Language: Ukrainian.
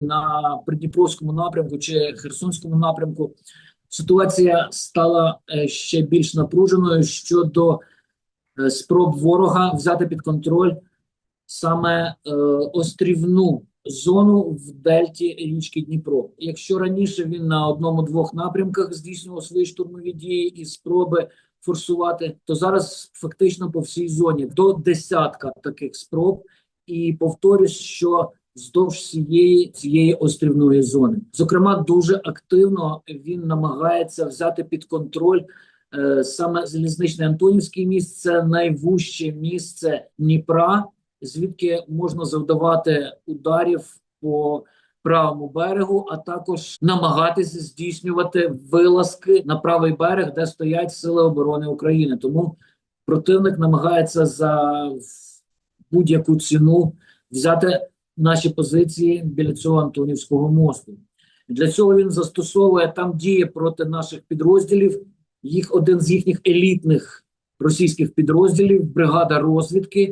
на Придніпровському напрямку чи Херсонському напрямку ситуація стала е, ще більш напруженою щодо е, спроб ворога взяти під контроль саме е, острівну зону в дельті річки Дніпро. Якщо раніше він на одному-двох напрямках здійснював свої штурмові дії і спроби форсувати, то зараз фактично по всій зоні до десятка таких спроб. І повторюсь, що вздовж всієї цієї острівної зони, зокрема, дуже активно він намагається взяти під контроль е, саме залізничне Антонівське міст, це найвужче місце Дніпра, звідки можна завдавати ударів по правому берегу, а також намагатися здійснювати вилазки на правий берег, де стоять сили оборони України. Тому противник намагається за будь-яку ціну взяти наші позиції біля цього Антонівського мосту. Для цього він застосовує там дії проти наших підрозділів. Їх один з їхніх елітних російських підрозділів, бригада розвідки,